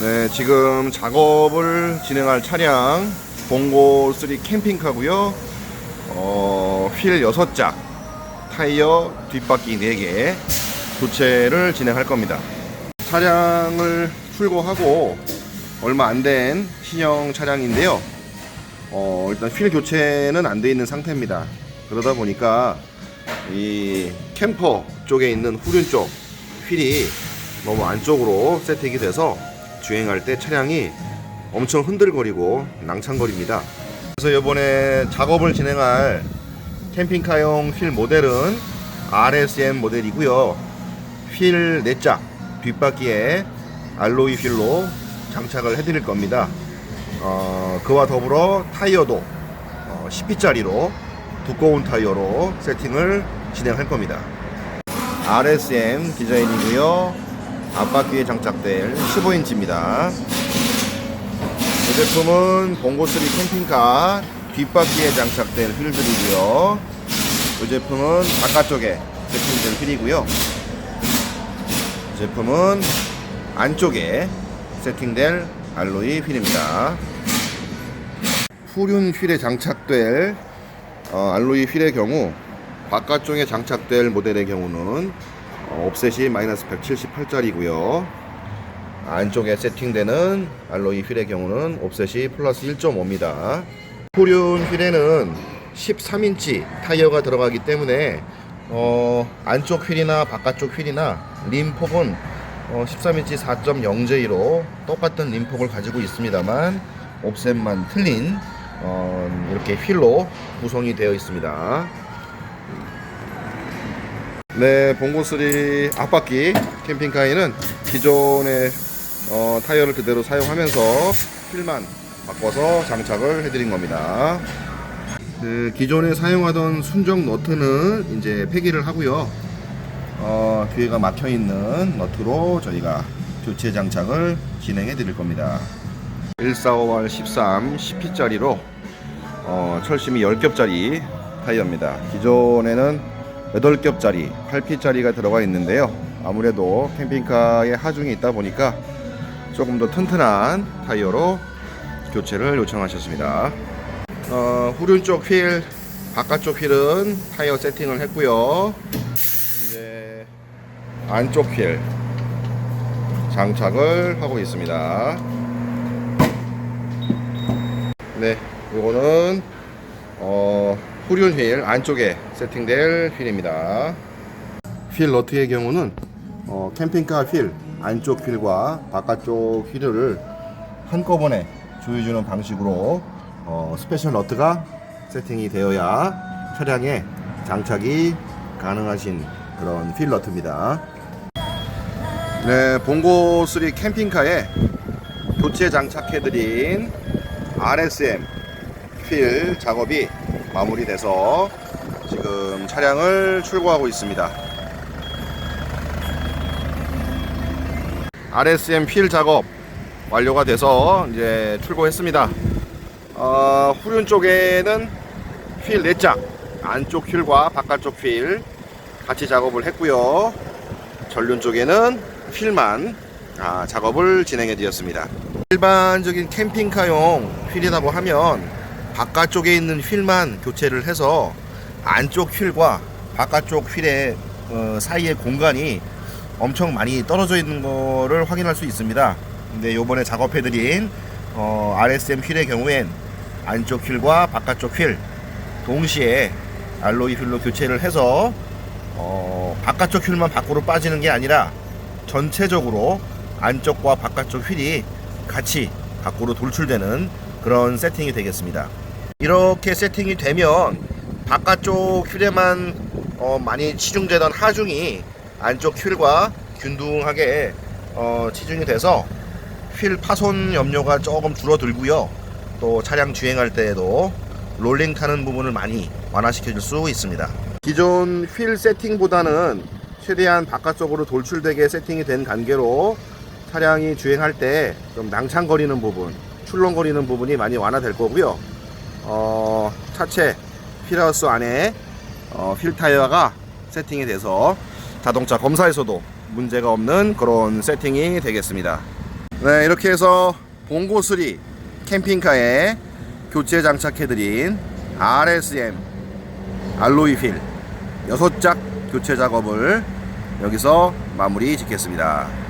네, 지금 작업을 진행할 차량 봉고 3 캠핑카고요. 어, 휠 6짝, 타이어 뒷바퀴 4개 교체를 진행할 겁니다. 차량을 출고하고 얼마 안 된 신형 차량인데요. 어, 일단 휠 교체는 안 돼 있는 상태입니다. 그러다 보니까 이 캠퍼 쪽에 있는 후륜 쪽 휠이 너무 안쪽으로 세팅이 돼서 주행할 때 차량이 엄청 흔들거리고 낭창거립니다. 그래서 이번에 작업을 진행할 캠핑카용 휠 모델은 RSM 모델이고요. 휠 4짝 뒷바퀴에 알로이 휠로 장착을 해드릴 겁니다. 어, 그와 더불어 타이어도 어, 10피짜리로 두꺼운 타이어로 세팅을 진행할 겁니다. RSM 디자인이고요. 앞바퀴에 장착될 15인치입니다. 이 제품은 봉고3 캠핑카 뒷바퀴에 장착된 휠들이고요. 이 제품은 바깥쪽에 세팅된 휠이고요. 이 제품은 안쪽에 세팅될 알로이 휠입니다. 후륜 휠에 장착될 어, 알로이 휠의 경우 바깥쪽에 장착될 모델의 경우는 어, 옵셋이 마이너스 178짜리고요. 안쪽에 세팅되는 알로이 휠의 경우는 옵셋이 플러스 1.5입니다. 후륜 휠에는 13인치 타이어가 들어가기 때문에 어, 안쪽 휠이나 바깥쪽 휠이나 림폭은 어, 13인치 4.0J로 똑같은 림폭을 가지고 있습니다만 옵셋만 틀린 어, 이렇게 휠로 구성이 되어 있습니다. 네, 봉고3 앞바퀴 캠핑카에는 기존의 어, 타이어를 그대로 사용하면서 휠만 바꿔서 장착을 해드린 겁니다. 그 기존에 사용하던 순정 너트는 이제 폐기를 하고요. 어, 뒤에가 막혀 있는 너트로 저희가 교체 장착을 진행해 드릴 겁니다. 145R 13 10피짜리로 어, 철심이 10겹짜리 타이어입니다. 기존에는 8겹짜리 8피짜리가 들어가 있는데요. 아무래도 캠핑카에 하중이 있다 보니까 조금 더 튼튼한 타이어로 교체를 요청하셨습니다. 어, 후륜 쪽 휠, 바깥쪽 휠은 타이어 세팅을 했고요. 이제 안쪽 휠 장착을 하고 있습니다. 네, 이거는 어, 후륜 휠 안쪽에 세팅될 휠입니다. 휠 너트의 경우는 어, 캠핑카 휠 안쪽 휠과 바깥쪽 휠을 한꺼번에 조여주는 방식으로 어, 스페셜 너트가 세팅이 되어야 차량에 장착이 가능하신 그런 휠 너트입니다. 네, 봉고 3 캠핑카에 교체 장착해드린 RSM 휠 작업이 마무리돼서 지금 차량을 출고하고 있습니다. RSM 휠 작업 완료가 돼서 이제 출고했습니다. 어, 후륜 쪽에는 휠 4짝 안쪽 휠과 바깥쪽 휠 같이 작업을 했고요. 전륜 쪽에는 휠만 아, 작업을 진행해 드렸습니다. 일반적인 캠핑카용 휠이라고 하면 바깥쪽에 있는 휠만 교체를 해서 안쪽 휠과 바깥쪽 휠의 어, 사이의 공간이 엄청 많이 떨어져 있는 거를 확인할 수 있습니다. 근데 요번에 작업해드린 어, RSM 휠의 경우엔 안쪽 휠과 바깥쪽 휠 동시에 알로이 휠로 교체를 해서 어, 바깥쪽 휠만 밖으로 빠지는 게 아니라 전체적으로 안쪽과 바깥쪽 휠이 같이 밖으로 돌출되는 그런 세팅이 되겠습니다. 이렇게 세팅이 되면 바깥쪽 휠에만 어, 많이 치중되던 하중이 안쪽 휠과 균등하게 어, 치중이 돼서 휠 파손 염려가 조금 줄어들고요. 또 차량 주행할 때에도 롤링 타는 부분을 많이 완화시켜 줄 수 있습니다. 기존 휠 세팅보다는 최대한 바깥쪽으로 돌출되게 세팅이 된 관계로 차량이 주행할 때 좀 낭창거리는 부분, 출렁거리는 부분이 많이 완화될 거고요. 어, 차체 필하우스 안에 어, 휠 타이어가 세팅이 돼서 자동차 검사에서도 문제가 없는 그런 세팅이 되겠습니다. 네, 이렇게 해서 봉고스리 캠핑카에 교체 장착해드린 RSM 알로이 휠 6짝 교체 작업을 여기서 마무리 짓겠습니다.